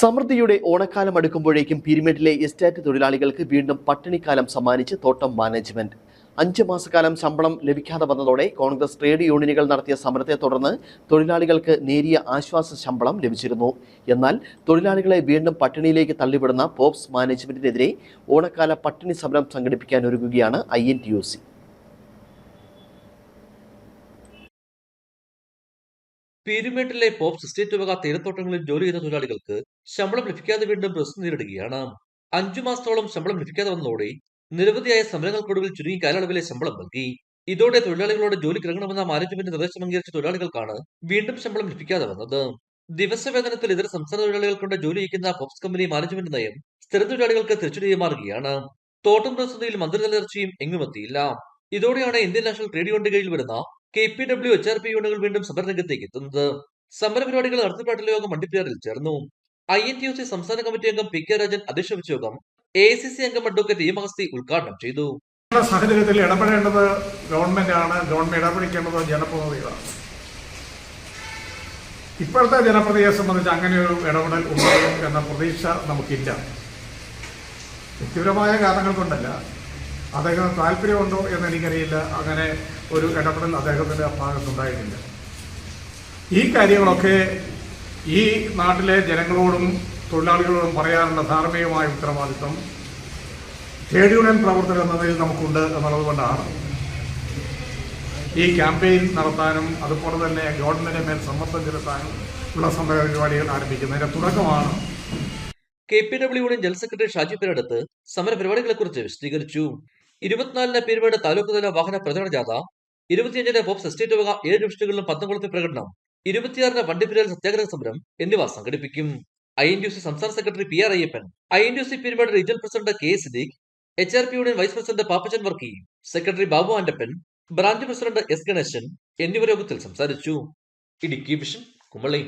സമൃദ്ധിയുടെ ഓണക്കാലം അടുക്കുമ്പോഴേക്കും പീരുമേട്ടിലെ എസ്റ്റേറ്റ് തൊഴിലാളികൾക്ക് വീണ്ടും പട്ടിണിക്കാലം സമ്മാനിച്ച് തോട്ടം മാനേജ്മെന്റ്. അഞ്ച് മാസക്കാലം ശമ്പളം ലഭിക്കാതെ വന്നതോടെ കോൺഗ്രസ് ട്രേഡ് യൂണിയനുകൾ നടത്തിയ സമരത്തെ തുടർന്ന് തൊഴിലാളികൾക്ക് നേരിയ ആശ്വാസ ശമ്പളം ലഭിച്ചിരുന്നു. എന്നാൽ തൊഴിലാളികളെ വീണ്ടും പട്ടിണിയിലേക്ക് തള്ളിവിടുന്ന പോപ്സ് മാനേജ്മെന്റിനെതിരെ ഓണക്കാല പട്ടിണി സമരം സംഘടിപ്പിക്കാൻ ഒരുങ്ങുകയാണ് I N T U C. പീരുമേട്ടിലെ Poabs estate വക തീരത്തോട്ടങ്ങളിൽ ജോലി ചെയ്യുന്ന തൊഴിലാളികൾക്ക് ശമ്പളം ലഭിക്കാതെ വീണ്ടും പ്രശ്നം നേരിടുകയാണ്. അഞ്ചു മാസത്തോളം ശമ്പളം ലഭിക്കാതെ വന്നതോടെ നിരവധിയായ സമരങ്ങൾക്കൊടുവിൽ ചുരുങ്ങി കാലയളവിലെ ശമ്പളം നൽകി ഇതോടെ തൊഴിലാളികളോട് ജോലി കിറങ്ങണമെന്ന മാനേജ്മെന്റ് നിർദ്ദേശം അംഗീകരിച്ച തൊഴിലാളികൾക്കാണ് വീണ്ടും ശമ്പളം ലഭിക്കാതെ വന്നത്. ദിവസവേതനത്തിൽ ഇതര സംസ്ഥാന തൊഴിലാളികൾ കൊണ്ട് ജോലി ചെയ്യുന്ന പോപ്സ് കമ്പനി മാനേജ്മെന്റ് നയം സ്ഥിര തൊഴിലാളികൾക്ക് തിരിച്ചടിയായി മാറുകയാണ്. തോട്ടം പ്രതിസന്ധിയിൽ മന്ത്രിതല ചർച്ചയും എങ്ങുമെത്തിയില്ല ഇതോടെയാണ് ഇന്ത്യൻ നാഷണൽ ട്രേഡ് യൂണിയന്റെ കീഴിൽ വരുന്ന K P W H R P യൂണിയനുകൾ വീണ്ടും സമരരംഗത്തേക്ക് എത്തുന്നത്. സമരപരിപാടികൾ നടത്തിപ്പാട്ടിലെ യോഗം മണ്ടിപ്പിയാറിൽ ചേർന്നു. I N T U C സംസ്ഥാന കമ്മിറ്റി അംഗം പി കെ രാജൻ അധ്യക്ഷ യോഗം എ സി സി അംഗം അഡ്വക്കേറ്റ് ഇ മഹസ്തി ഉദ്ഘാടനം ചെയ്തു. സാഹചര്യത്തിൽ ഇടപെടേണ്ടത് ഗവൺമെന്റാണ്. ഗവൺമെന്റ് ഇടപെടിക്കേണ്ടത് ജനപ്രതിനിധികളാണ്. ഇപ്പോഴത്തെ ജനപ്രതിയെ സംബന്ധിച്ച് അങ്ങനെ ഒരു ഇടപെടൽ ഉണ്ടാകും എന്ന പ്രതീക്ഷ നമുക്കില്ല. വ്യക്തിപരമായ കാരണങ്ങൾ കൊണ്ടല്ല അദ്ദേഹത്തിന് താല്പര്യമുണ്ടോ എന്ന് എനിക്കറിയില്ല അങ്ങനെ ഒരു ഇടപെടൽ അദ്ദേഹത്തിന്റെ ഭാഗത്തുണ്ടായിട്ടില്ല. ഈ കാര്യങ്ങളൊക്കെ ഈ നാട്ടിലെ ജനങ്ങളോടും തൊഴിലാളികളോടും പറയാനുള്ള ധാർമ്മികമായ ഉത്തരവാദിത്വം ട്രേഡ് യൂണിയൻ പ്രവർത്തകർ എന്നതിൽ നമുക്കുണ്ട് എന്നുള്ളത് കൊണ്ടാണ്. ഈ ക്യാമ്പയിൻ നടത്താനും അതുപോലെ തന്നെ ഗവൺമെന്റിന്റെ മേൽ സമ്മർദ്ദം ചെലുത്താനും ഉള്ള സമര പരിപാടികൾ ആരംഭിക്കുന്നതിന്റെ തുടക്കമാണ്. K P W union general secretary Shaji പേരടുത്ത് സമര പരിപാടികളെ കുറിച്ച് വിശദീകരിച്ചു. ഇരുപത്തിനാലിന് പേരുവേട് താലൂക്ക് തല വാഹന പ്രചരണ ജാഥ ഇരുപത്തിയഞ്ചിന് ബോബ് എസ്റ്റേറ്റ് വക ഏഴ് ഡിവിഷനുകളിലും പത്തംകുളത്തെ പ്രകടനം ഇരുപത്തിയാറിന് വണ്ടിപ്പെരിയാൽ സത്യാഗ്രഹ സമരം എന്നിവ സംഘടിപ്പിക്കും. ഐ എൻ സി സംസ്ഥാന secretary P R Ayyappan I N C Peermade regional president K S Siddique H R P union vice president Pappachan Varkey secretary Babu Antappan branch president S Ganesan എന്നിവർ യോഗത്തിൽ സംസാരിച്ചു. Idukki vision Kumily.